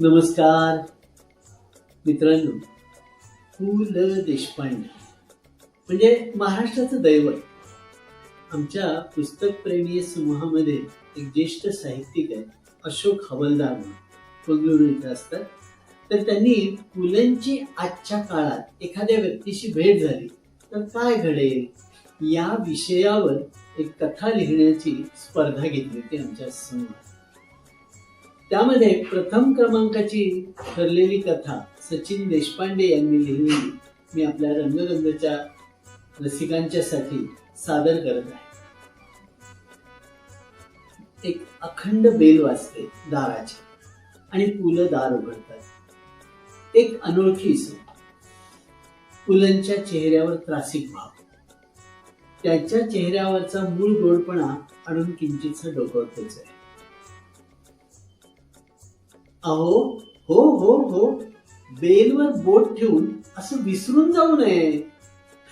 नमस्कार. मित्रांनो पु ल देशपांडे. म्हणजे महाराष्ट्राचं दैवत. आमच्या पुस्तकप्रेमी समूहामध्ये एक ज्येष्ठ साहित्यिक आहे अशोक हवलदार म्हणून. बंगळुरू इथं असतात. तर त्यांनी पुलंची आजच्या काळात एखाद्या व्यक्तीशी भेट झाली तर काय घडेल? या विषयावर एक कथा लिहिण्याची स्पर्धा घेतली होती आमच्या समूहात. त्यामध्ये प्रथम क्रमांकाची ठरलेली कथा सचिन देशपांडे यांनी लिहिलेली मी आपल्या रंगरंगच्या रसिकांच्यासाठी सादर करत आहे. एक अखंड बेल वाजते दाराची आणि पुलं दार उघडतात. एक अनोळखी पुलांच्या पुलंच्या चेहऱ्यावर त्रासिक भाव. त्याच्या चेहऱ्यावरचा मूळ गोडपणा आणून किंचितसा डोकावतोच आहे. अहो हो हो हो. बेलवर बोट ठेवून असं विसरून जाऊ नये.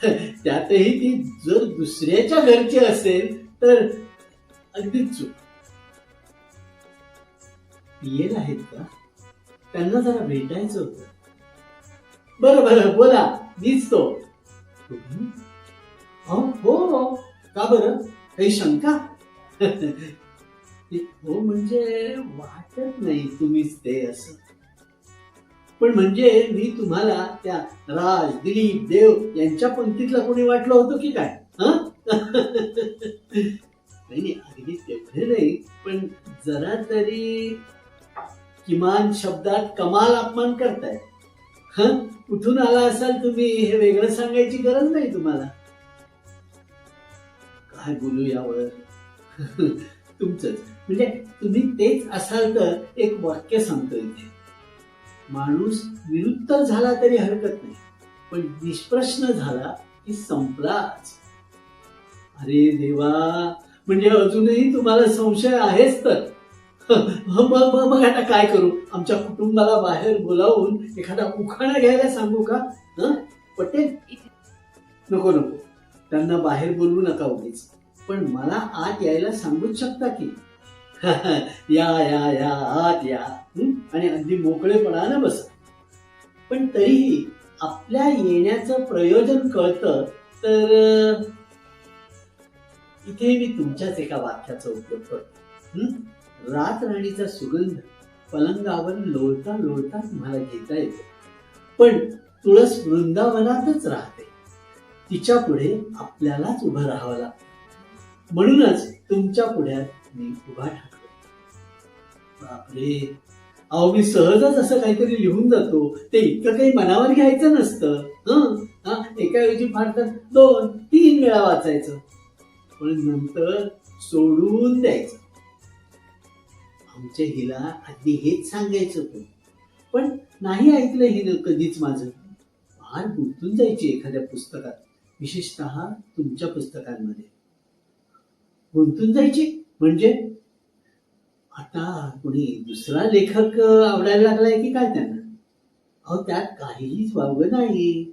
त्यातही ती जर दुसऱ्याच्या घरची असेल तर अगदी चूक. पियल आहेत का? त्यांना जरा भेटायचं होतं. बर बर बोला दिसतो अहो, हो हो. का बरं? काही शंका? हो म्हणजे वाटत नाही तुम्हीच ते असं. पण म्हणजे मी तुम्हाला त्या राज दिलीप देव यांच्या पंक्तीतला कोणी वाटलं होतं की काय? नाही अगदी तेवढे नाही पण जरा तरी किमान शब्दात कमाल अपमान करताय. ह? कुठून आला असाल तुम्ही? हे वेगळं सांगायची गरज नाही तुम्हाला. काय बोलू यावर? तुमचंच. म्हणजे तुम्ही तेच असाल तर एक वाक्य सांगतो इथे माणूस निरुत्तर झाला तरी हरकत नाही पण निष्प्रश्न झाला की संपलाच. अरे देवा म्हणजे अजूनही तुम्हाला संशय आहेच तर. मग मग आता काय करू? आमच्या कुटुंबाला बाहेर बोलावून एखादा उखाणा घ्यायला सांगू का? पटेल? नको नको. त्यांना बाहेर बोलवू नका उगीच. पण मला आत यायला सांगूच शकता की? या या या आत या. आणि अगदी मोकळेपणानं बसा. पण तरीही आपल्या येण्याचं प्रयोजन कळतं तर इथे मी तुमच्याच एका वाक्याचा उपयोग करतो. रात राणीचा सुगंध पलंगावर लोळता लोळता तुम्हाला घेता येतो. पण तुळस वृंदावनातच राहते. तिच्या पुढे आपल्यालाच उभं राहावं लागतं. म्हणूनच तुमच्या पुढ्यात मी उभा ठाकलो बापरे. अहो मी सहजच असं काहीतरी लिहून जातो. ते इतकं काही मनावर घ्यायचं नसतं. हं? हा? एका ऐवजी फार तर दोन तीन वेळा वाचायचं. पण नंतर सोडून द्यायचं. आमच्या हिला आधी हेच सांगायचं होतं. पण नाही ऐकलं हिनं कधीच माझं. फार गुंतून जायची एखाद्या पुस्तकात. विशेषतः तुमच्या पुस्तकांमध्ये. गुंतून जायची. म्हणजे? आता कोणी दुसरा लेखक आवडायला लागलाय की काय त्यांना? अहो त्यात काहीच वावग नाही.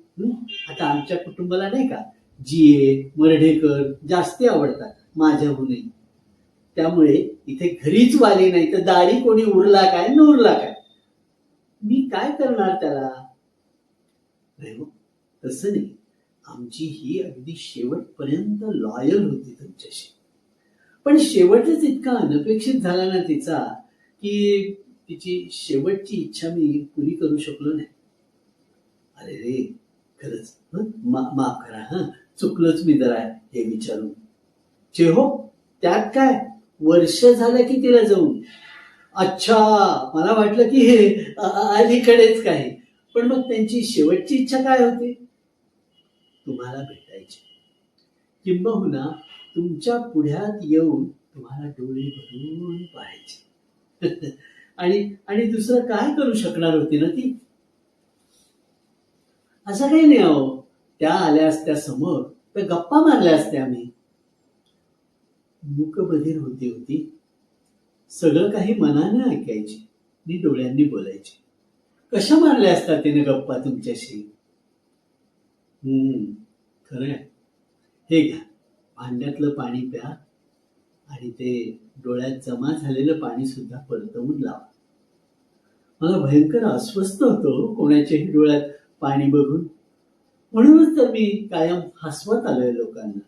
आता आमच्या कुटुंबाला नाही का जीए मर्ढेकर जास्ती आवडतात माझ्याहूनही. त्यामुळे इथे घरीच वाली नाही तर दारी कोणी उरला काय न उरला काय? मी काय करणार त्याला? नाही हो, तसं नाही. आमची ही अगदी शेवटपर्यंत लॉयल होती तुमच्याशी. पण शेवटच इतका अनपेक्षित झाला ना तिचा की तिची शेवटची इच्छा मी पुरी करू शकलो नाही. अरे रे खरंच माफ करा हा? चुकलोच मी जरा हे विचारून. जे हो त्यात काय? वर्ष झालं की तिला जाऊन. अच्छा मला वाटलं की हे अलीकडेच काय पण मग त्यांची शेवटची इच्छा काय होती? तुम्हाला भेटायची. किंबहुना तुमच्या पुढ्यात येऊन तुम्हाला डोळे भरून पाहायचे. आणि आणि दुसरं काय करू शकणार होती ना ती? असं काही नाही अहो. त्या आल्या असत्या समोर. त्या गप्पा मारल्या असत्या आम्ही. मुकबधीर होती होती. सगळं काही मनाने ऐकायची. मी डोळ्यांनी बोलायची. कशा मारल्या असतात तिने गप्पा तुमच्याशी? हम्म खरं आहे हे घ्या. भांड्यातलं पाणी प्या आणि ते डोळ्यात जमा झालेलं पाणी सुद्धा परतवून लावा. मला भयंकर अस्वस्थ होतो कोणाच्याही डोळ्यात पाणी बघून. म्हणूनच तर मी कायम हसवत आलोय लोकांना.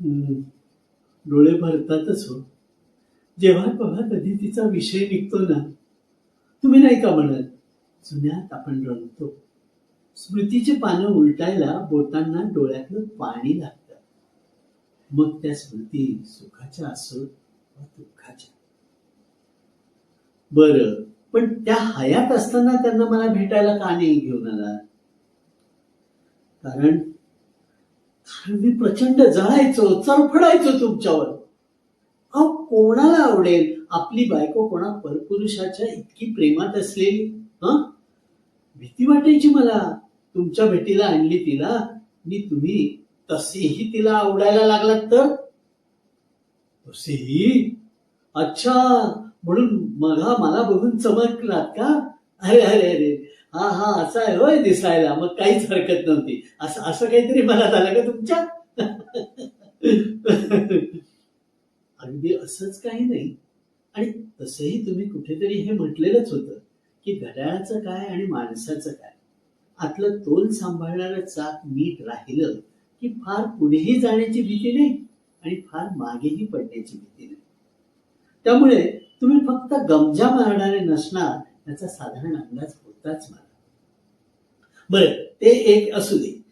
हम्म, डोळे भरतातच हो. जेव्हा केव्हा कधी तिचा विषय निघतो ना तुम्ही नाही का म्हणत जुन्यात आपण रंगतो स्मृतीची पानं उलटायला बोटांना डोळ्यातलं पाणी लागतं. मग त्या स्मृती सुखाच्या असोत दुःखाच्या. बर पण त्या हयात असताना त्यांना मला भेटायला का नाही घेऊन आला कारण मी प्रचंड जळायचो चरफडायचो तुमच्यावर. अहो कोणाला आवडेल? आपली बायको कोणा परपुरुषाच्या इतकी प्रेमात असलेली हं? भीती वाटायची मला. तुमच्या भेटीला आणली तिला आणि तुम्ही तसेही तिला आवडायला लागलात तर? तसेही? अच्छा म्हणून मघा मला बघून चमकलात का? अरे अरे अरे. हा हा असा आहे होय दिसायला. मग काहीच हरकत नव्हती. असं असं काहीतरी मला झालं का तुमच्या? अगदी असंच काही नाही. आणि तसंही तुम्ही कुठेतरी हे म्हटलेलंच होतं की घड्याळाचं काय आणि माणसाचं काय? आतलं तोल सांभाळणारं चाक नीट राहिलं की फार पुढेही जाण्याची भीती नाही आणि फार मागेही पडण्याची भीती नाही. त्यामुळे तुम्ही फक्त गमजा मारणारे नसणार याचा साधारण अंदाज होताच मला. बरं ते एक असू दे.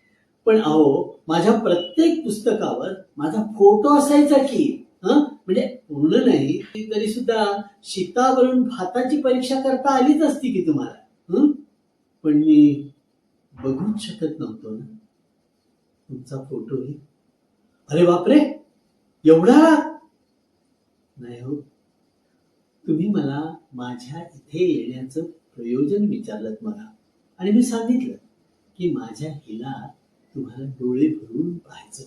पण अहो माझ्या प्रत्येक पुस्तकावर माझा फोटो असायचा की म्हणजे पूर्ण नाही तरी सुद्धा शीतावरून भाताची परीक्षा करता आलीच असती की तुम्हाला पण मी बघूच शकत नव्हतो ना. तुमचा फोटोही अरे बापरे! एवढा? नाही हो. तुम्ही मला माझ्या इथे येण्याचं प्रयोजन विचारलं मला आणि मी सांगितलं की माझ्या हिला तुम्हाला डोळे भरून पाहायचं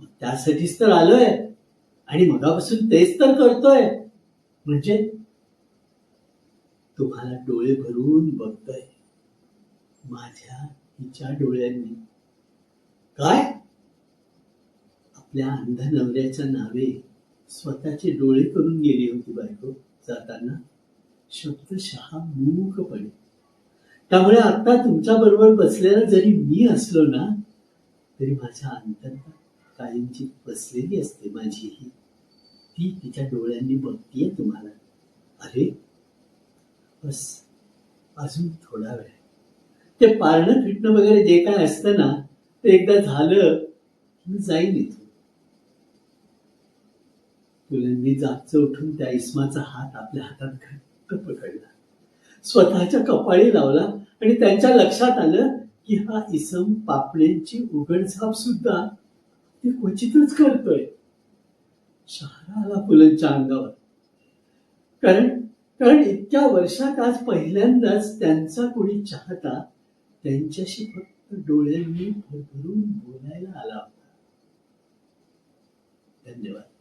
मग त्यासाठीच तर आलोय. आणि मगापासून तेच तर करतोय. म्हणजे? तुम्हाला डोळे भरून बघतोय. माझ्या हिच्या डोळ्यांनी. काय? आपल्या अंध नवऱ्याच्या नावे स्वतःचे डोळे करून गेली होती बायको. जाताना शब्दशः मूकपणे त्यामुळे आता तुमच्या बरोबर बसलेला जरी मी असलो ना तरी माझ्या अंतर्गत कायमची बसलेली असते माझी ही. ती तिच्या डोळ्यांनी बघतीये तुम्हाला. अरे बस. अजून थोडा वेळ. ते पारणं फिटणं वगैरे जे काय असतं ना ते एकदा झालं जाईल मी जाईन इथून. मुलांनी जागचं उठून त्या इस्माचा हात आपल्या हातात घट्ट पकडला. स्वतःच्या कपाळी लावला आणि त्यांच्या लक्षात आलं की हा इसम पापण्यांची उघडझाप सुद्धा ते क्वचितच करतोय. शहारा आला पुलंच्या अंगावर. कारण कारण इतक्या वर्षात आज पहिल्यांदाच त्यांचा कोणी चाहता त्यांच्याशी फक्त डोळ्यांनी भरभरून बोलायला आला होता. धन्यवाद.